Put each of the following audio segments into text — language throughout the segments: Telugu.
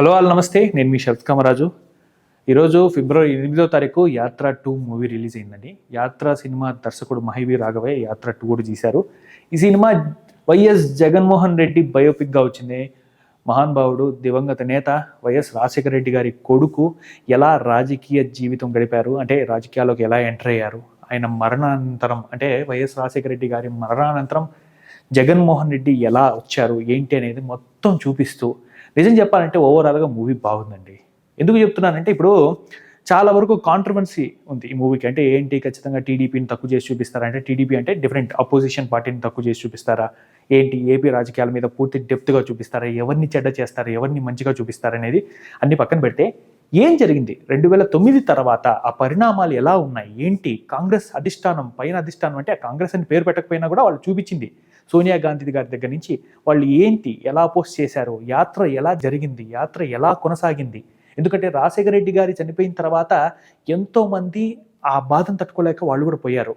హలో ఆల్ నమస్తే. నేను మీ శరత్ కామరాజు. ఈరోజు ఫిబ్రవరి ఎనిమిదో తారీఖు యాత్ర టూ మూవీ రిలీజ్ అయిందండి. యాత్ర సినిమా దర్శకుడు మహివీ రాఘవే యాత్ర టూ కూడా చేశారు ఈ సినిమా వైఎస్ జగన్మోహన్ రెడ్డి బయోపిక్గా వచ్చింది. మహానుభావుడు దివంగత నేత వైఎస్ రాజశేఖర రెడ్డి గారి కొడుకు ఎలా రాజకీయ జీవితం గడిపారు? అంటే రాజకీయాల్లోకి ఎలా ఎంటర్ అయ్యారు? ఆయన మరణానంతరం అంటే వైఎస్ రాజశేఖర రెడ్డి గారి మరణానంతరం జగన్మోహన్ రెడ్డి ఎలా వచ్చారు? ఏంటి అనేది మొత్తం చూపిస్తూ నిజం చెప్పాలంటే ఓవరాల్గా మూవీ బాగుందండి. ఎందుకు చెప్తున్నానంటే ఇప్పుడు చాలా వరకు కాంట్రవర్సీ ఉంది ఈ మూవీకి అంటే ఏంటి? ఖచ్చితంగా టీడీపీని తక్కువ చేసి చూపిస్తారా? అంటే టీడీపీ అంటే డిఫరెంట్ అపోజిషన్ పార్టీని తక్కువ చేసి చూపిస్తారా? ఏంటి? ఏపీ రాజకీయాల మీద పూర్తి డెప్త్గా చూపిస్తారా? ఎవరిని చెడ్డ చేస్తారా? ఎవరిని మంచిగా చూపిస్తారా? అనేది అన్ని పక్కన పెడితే ఏం జరిగింది? రెండు వేల తొమ్మిది తర్వాత ఆ పరిణామాలు ఎలా ఉన్నాయి? ఏంటి? కాంగ్రెస్ అధిష్టానం పైన అధిష్టానం అంటే ఆ కాంగ్రెస్ అని పేరు పెట్టకపోయినా కూడా వాళ్ళు చూపించింది. సోనియా గాంధీ గారి దగ్గర నుంచి వాళ్ళు ఏంటి ఎలా పోస్ట్ చేశారు యాత్ర ఎలా జరిగింది యాత్ర ఎలా కొనసాగింది? ఎందుకంటే రాజశేఖర రెడ్డి గారి చనిపోయిన తర్వాత ఎంతోమంది ఆ బాధను తట్టుకోలేక వాళ్ళు కూడా పోయారు.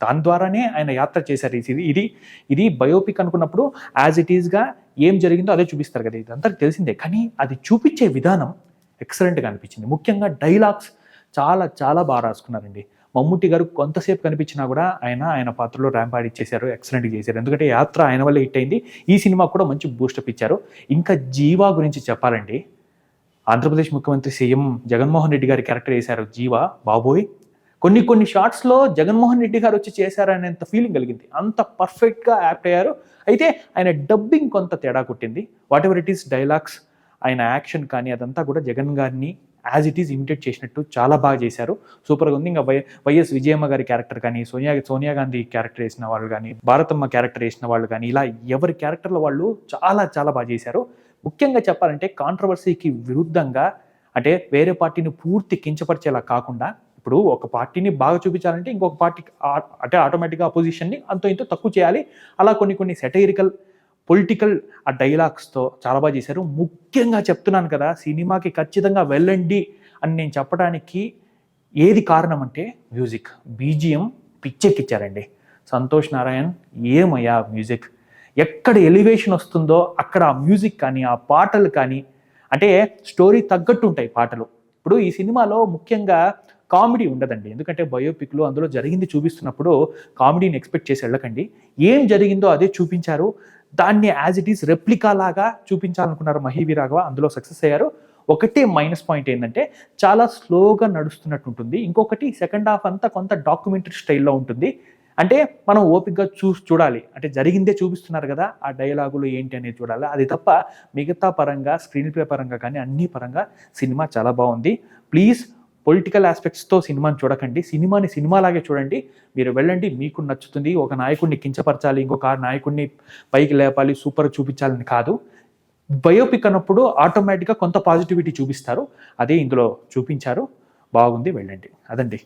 దాని ద్వారానే ఆయన యాత్ర చేశారు. ఇది ఇది ఇది బయోపిక్ అనుకున్నప్పుడు యాజ్ ఇట్ ఈస్గా ఏం జరిగిందో అదే చూపిస్తారు కదా. ఇదంతా తెలిసిందే. కానీ అది చూపించే విధానం ఎక్సలెంట్గా అనిపించింది. ముఖ్యంగా డైలాగ్స్ చాలా చాలా బాగా రాసుకున్నారండి. మమ్ముట్టి గారు కొంతసేపు కనిపించినా కూడా ఆయన ఆయన పాత్రలో ర్యాంప్ ఇచ్చేశారు ఎక్సలెంట్గా చేశారు. ఎందుకంటే యాత్ర ఆయన వల్ల హిట్ అయింది. ఈ సినిమా కూడా మంచి బూస్టప్ ఇచ్చారు. ఇంకా జీవా గురించి చెప్పాలండి ఆంధ్రప్రదేశ్ ముఖ్యమంత్రి సీఎం జగన్మోహన్ రెడ్డి గారి క్యారెక్టర్ వేశారు జీవా. బాబోయ్! కొన్ని కొన్ని షార్ట్స్లో జగన్మోహన్ రెడ్డి గారు వచ్చి చేశారనేంత ఫీలింగ్ కలిగింది. అంత పర్ఫెక్ట్గా యాక్ట్ అయ్యారు. అయితే ఆయన డబ్బింగ్ కొంత తేడా కొట్టింది. Whatever it is dialogues ఆయన యాక్షన్ కానీ అదంతా కూడా జగన్ గారిని యాజ్ ఇట్ ఈస్ ఇమిటేట్ చేసినట్టు చాలా బాగా చేశారు. సూపర్గా ఉంది. ఇంకా వై వైఎస్ విజయమ్మ గారి క్యారెక్టర్ కానీ సోనియా సోనియా గాంధీ క్యారెక్టర్ వేసిన వాళ్ళు కానీ భారతమ్మ క్యారెక్టర్ వేసిన వాళ్ళు కానీ ఇలా ఎవరి క్యారెక్టర్ల వాళ్ళు చాలా చాలా బాగా చేశారు. ముఖ్యంగా చెప్పాలంటే కాంట్రవర్సీకి విరుద్ధంగా అంటే వేరే పార్టీని పూర్తి కించపరిచేలా కాకుండా ఇప్పుడు ఒక పార్టీని బాగా చూపించాలంటే ఇంకొక పార్టీ అంటే ఆటోమేటిక్గా అపోజిషన్ని అంతో ఇంతో తక్కువ చేయాలి. అలా కొన్ని కొన్ని సెటైరికల్ పొలిటికల్ ఆ డైలాగ్స్తో చాలా బాగా చేశారు. ముఖ్యంగా చెప్తున్నాను కదా సినిమాకి ఖచ్చితంగా వెళ్ళండి అని నేను చెప్పడానికి ఏది కారణం అంటే మ్యూజిక్. బీజిఎం పిచ్చెక్కిచ్చారండి. సంతోష్ నారాయణ్ ఏమయ్యా మ్యూజిక్? ఎక్కడ ఎలివేషన్ వస్తుందో అక్కడ ఆ మ్యూజిక్ కానీ ఆ పాటలు కానీ అంటే స్టోరీ తగ్గట్టు ఉంటాయి పాటలు. ఇప్పుడు ఈ సినిమాలో ముఖ్యంగా కామెడీ ఉండదండి. ఎందుకంటే బయోపిక్లో అందులో జరిగింది చూపిస్తున్నప్పుడు కామెడీని ఎక్స్పెక్ట్ చేసి వెళ్ళకండి. ఏం జరిగిందో అదే చూపించారు. దాన్ని యాజ్ ఇట్ ఈస్ రెప్లికా లాగా చూపించాలనుకున్నారు మహీవి రాఘవ. అందులో సక్సెస్ అయ్యారు. ఒకటే మైనస్ పాయింట్ ఏంటంటే చాలా స్లోగా నడుస్తున్నట్టు ఉంటుంది. ఇంకొకటి సెకండ్ హాఫ్ అంతా కొంత డాక్యుమెంటరీ స్టైల్లో ఉంటుంది. అంటే మనం ఓపికగా చూ చూడాలి. అంటే జరిగిందే చూపిస్తున్నారు కదా ఆ డైలాగులు ఏంటి అనేది చూడాలి. అది తప్ప మిగతా పరంగా స్క్రీన్ ప్లే పరంగా కానీ అన్ని పరంగా సినిమా చాలా బాగుంది. ప్లీజ్ పొలిటికల్ ఆస్పెక్ట్స్తో సినిమాని చూడకండి. సినిమాని సినిమాలాగే చూడండి. మీరు వెళ్ళండి. మీకు నచ్చుతుంది. ఒక నాయకుడిని కించపరచాలి. ఇంకొక నాయకుడిని పైకి లేపాలి. సూపర్ చూపించాలని కాదు. బయోపిక్ అన్నప్పుడు ఆటోమేటిక్గా కొంత పాజిటివిటీ చూపిస్తారు. అదే ఇందులో చూపించారు. బాగుంది. వెళ్ళండి. అదండి.